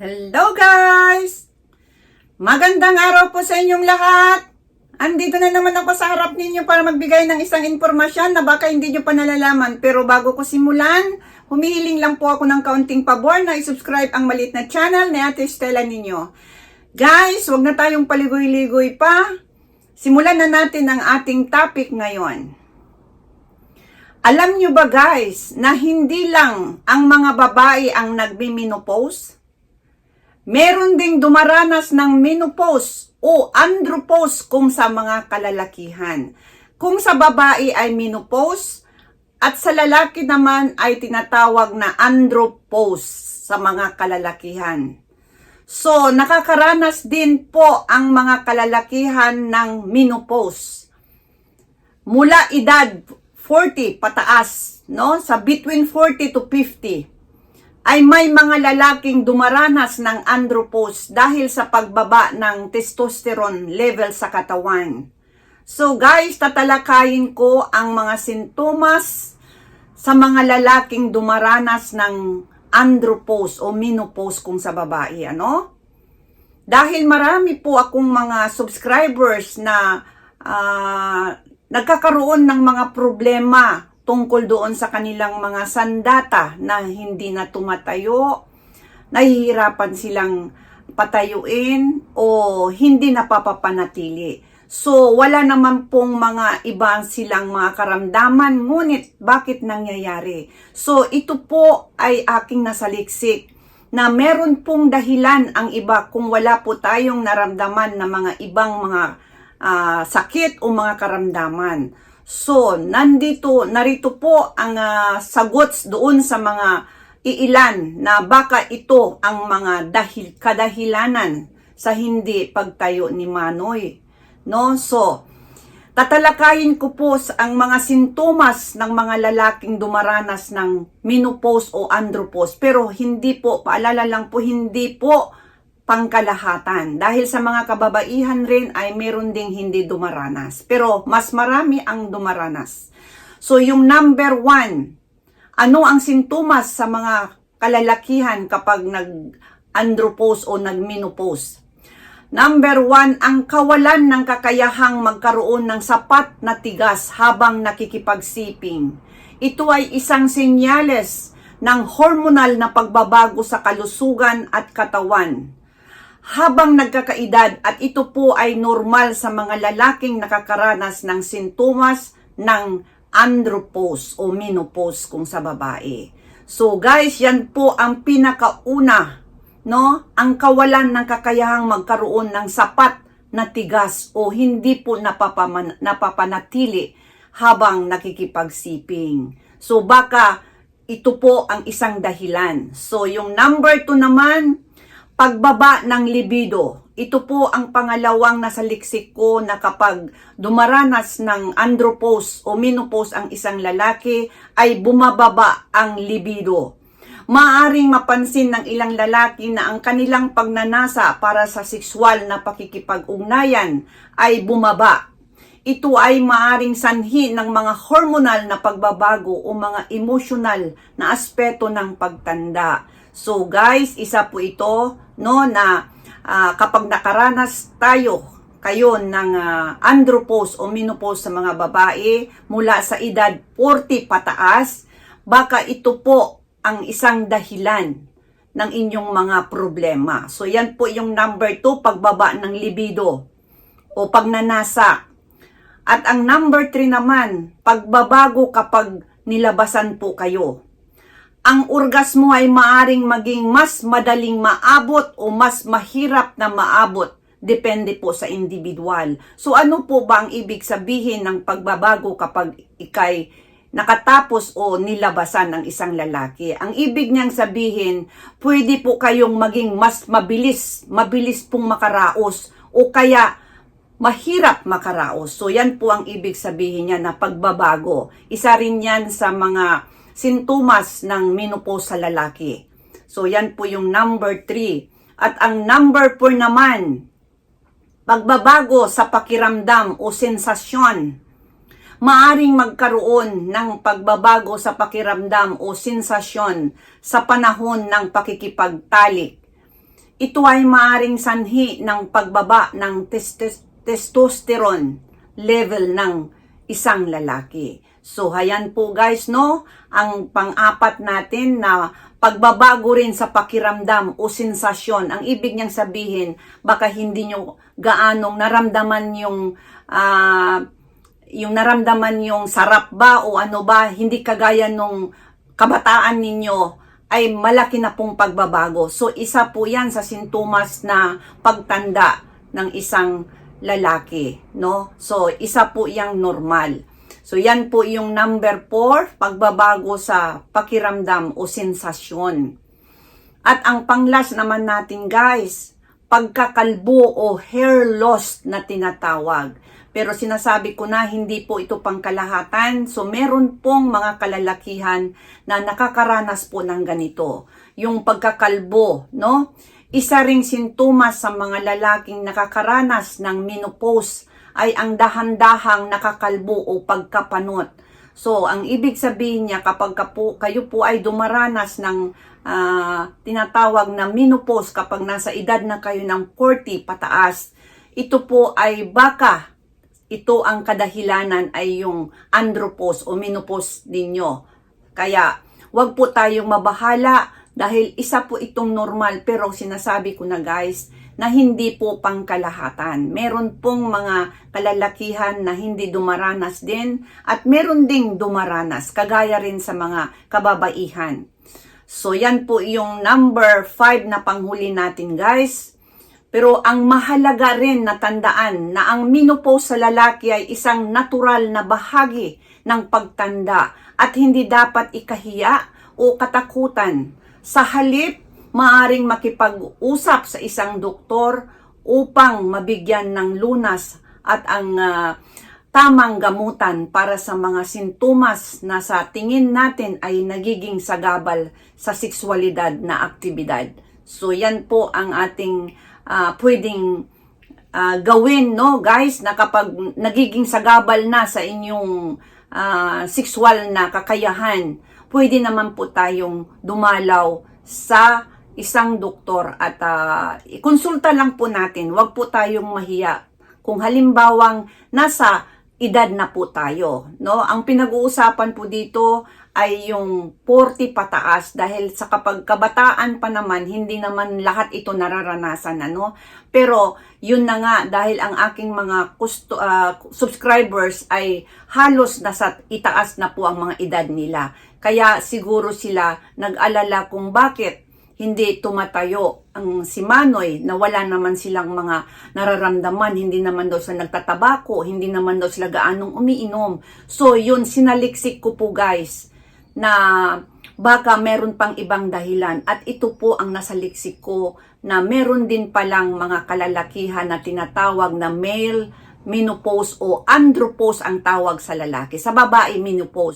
Hello guys! Magandang araw po sa inyong lahat! Andito na naman ako sa harap ninyo para magbigay ng isang informasyon na baka hindi nyo pa nalalaman. Pero bago ko simulan, humihiling lang po ako ng kaunting pabor na isubscribe ang malit na channel ni Ate Stella ninyo. Guys, wag na tayong paligoy-ligoy pa. Simulan na natin ang ating topic ngayon. Alam nyo ba guys na hindi lang ang mga babae ang nagbiminopause? Meron ding dumaranas ng menopause o andropause kung sa mga kalalakihan. Kung sa babae ay menopause at sa lalaki naman ay tinatawag na andropause sa mga kalalakihan. So, nakakaranas din po ang mga kalalakihan ng menopause. Mula edad 40 pataas, no? Sa between 40 to 50 ay may mga lalaking dumaranas ng andropause dahil sa pagbaba ng testosterone level sa katawan. So guys, tatalakayin ko ang mga sintomas sa mga lalaking dumaranas ng andropause o menopause kung sa babae, ano? Dahil marami po akong mga subscribers na ah, nagkakaroon ng mga problema tungkol doon sa kanilang mga sandata na hindi na tumatayo, nahihirapan silang patayuin o hindi napapapanatili. So, wala naman pong mga iba silang mga karamdaman, ngunit bakit nangyayari? So, ito po ay aking nasaliksik na meron pong dahilan ang iba kung wala po tayong naramdaman na mga ibang mga ah, sakit o mga karamdaman. So, nandito, narito po ang ah, sagot doon sa mga iilan na baka ito ang mga dahil kadahilanan sa hindi pagtayo ni Manoy. No? So, tatalakayin ko po ang mga sintomas ng mga lalaking dumaranas ng menopause o andropause. Pero hindi po, paalala lang po, hindi po pangkalahatan. Dahil sa mga kababaihan rin ay meron ding hindi dumaranas. Pero mas marami ang dumaranas. So yung number one, ano ang sintomas sa mga kalalakihan kapag nag-andropause o nag-menopause? Number one, ang kawalan ng kakayahang magkaroon ng sapat na tigas habang nakikipagsiping. Ito ay isang senyales ng hormonal na pagbabago sa kalusugan at katawan habang nagkakaedad at ito po ay normal sa mga lalaking nakakaranas ng sintomas ng andropause o menopause kung sa babae. So guys, yan po ang pinakauna, no? Ang kawalan ng kakayahang magkaroon ng sapat na tigas o hindi po napapaman, napapanatili habang nakikipagsiping. So baka ito po ang isang dahilan. So yung number two naman, pagbaba ng libido. Ito po ang pangalawang nasa liksik ko na kapag dumaranas ng andropause o menopause ang isang lalaki ay bumababa ang libido. Maaring mapansin ng ilang lalaki na ang kanilang pagnanasa para sa sexual na pakikipag-ugnayan ay bumaba. Ito ay maaring sanhi ng mga hormonal na pagbabago o mga emotional na aspeto ng pagtanda. So guys, isa po ito no na ah, kapag nakaranas tayo kayo ng ah, andropause o menopause sa mga babae mula sa edad 40 pataas, baka ito po ang isang dahilan ng inyong mga problema. So yan po yung number 2, pagbaba ng libido o pagnanasa. At ang number 3 naman, pagbabago kapag nilabasan po kayo ang orgasmo ay maaring maging mas madaling maabot o mas mahirap na maabot. Depende po sa individual. So ano po ba ang ibig sabihin ng pagbabago kapag ikay nakatapos o nilabasan ng isang lalaki? Ang ibig niyang sabihin, pwede po kayong maging mas mabilis, mabilis pong makaraos o kaya mahirap makaraos. So yan po ang ibig sabihin niya na pagbabago. Isa rin yan sa mga sintomas ng menopause sa lalaki. So yan po yung number 3. At ang number 4 naman, pagbabago sa pakiramdam o sensasyon. Maaring magkaroon ng pagbabago sa pakiramdam o sensasyon sa panahon ng pakikipagtalik. ito ay maaring sanhi ng pagbaba ng testosterone level ng isang lalaki. So, hayan po guys, no? Ang pang-apat natin na pagbabago rin sa pakiramdam o sensasyon. Ang ibig niyang sabihin, baka hindi nyo gaanong naramdaman yung ah, yung naramdaman yung sarap ba o ano ba, hindi kagaya nung kabataan ninyo ay malaki na pong pagbabago. So, isa po yan sa sintomas na pagtanda ng isang lalaki, no? So, isa po yang normal. So, yan po yung number 4, pagbabago sa pakiramdam o sensasyon. At ang panglas naman natin guys, pagkakalbo o hair loss na tinatawag. Pero sinasabi ko na hindi po ito pangkalahatan. So meron pong mga kalalakihan na nakakaranas po ng ganito. Yung pagkakalbo, no? Isa ring sintomas sa mga lalaking nakakaranas ng menopause ay ang dahan-dahang nakakalbo o pagkapanot. So, ang ibig sabihin niya kapag ka kayo po ay dumaranas ng ah, tinatawag na menopause kapag nasa edad na kayo ng 40 pataas, ito po ay baka ito ang kadahilanan ay yung andropause o menopause ninyo. Kaya, wag po tayong mabahala dahil isa po itong normal pero sinasabi ko na guys na hindi po pangkalahatan. Meron pong mga kalalakihan na hindi dumaranas din at meron ding dumaranas kagaya rin sa mga kababaihan. So yan po yung number 5 na panghuli natin guys. Pero ang mahalaga rin na tandaan na ang menopause sa lalaki ay isang natural na bahagi ng pagtanda at hindi dapat ikahiya o katakutan. Sa halip, maaring makipag-usap sa isang doktor upang mabigyan ng lunas at ang ah, tamang gamutan para sa mga sintomas na sa tingin natin ay nagiging sagabal sa sexualidad na aktibidad. So yan po ang ating ah, pwedeng ah, gawin, no, guys, na kapag nagiging sagabal na sa inyong ah, sexual na kakayahan, pwede naman po tayong dumalaw sa isang doktor at ah, ikonsulta lang po natin. Huwag po tayong mahiya. Kung halimbawang nasa edad na po tayo, no? Ang pinag-uusapan po dito ay yung 40 pataas dahil sa kapag kabataan pa naman, hindi naman lahat ito nararanasan, ano? Pero yun na nga dahil ang aking mga kusto, ah, subscribers ay halos nasa itaas na po ang mga edad nila. Kaya siguro sila nag-alala kung bakit hindi tumatayo ang si Manoy na wala naman silang mga nararamdaman, hindi naman daw sila nagtatabako, hindi naman daw sila gaanong umiinom. So yun, sinaliksik ko po guys na baka meron pang ibang dahilan at ito po ang nasa liksik ko na meron din palang mga kalalakihan na tinatawag na male menopause o andropause ang tawag sa lalaki. Sa babae, menopause.